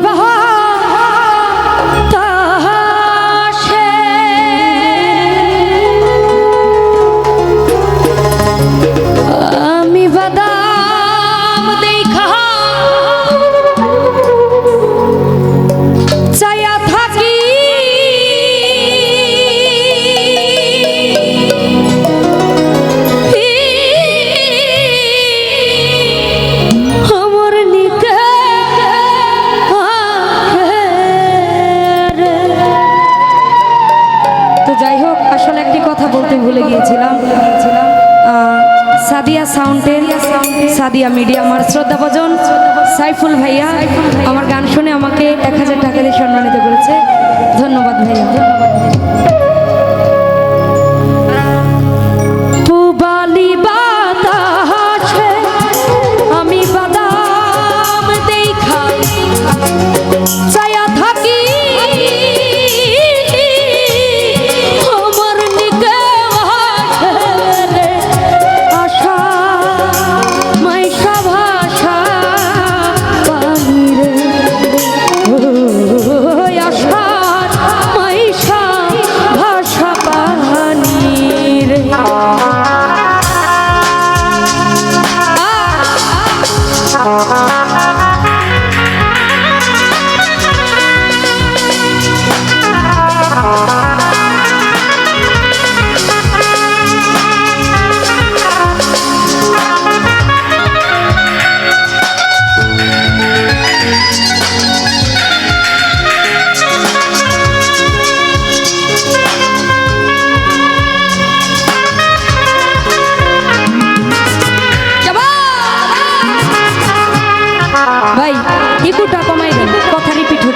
Behold. Sadia সাউন্ডের, Sadia media আমার শ্রদ্ধা ভজন। সাইফুল ভাইয়া, আমার গান শুনে আমাকে এক হাজার টাকা দিয়ে সম্মানিত করেছে। ধন্যবাদ ভাইয়া, ধন্যবাদ।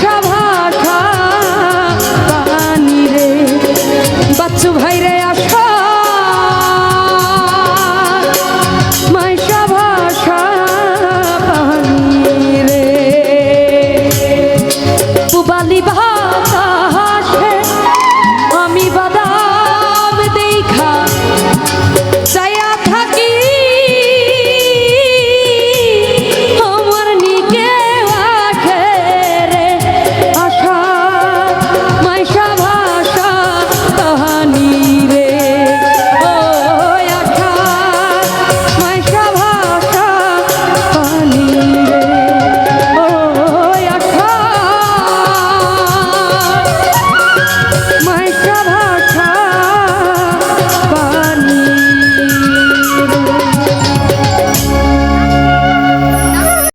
come hard.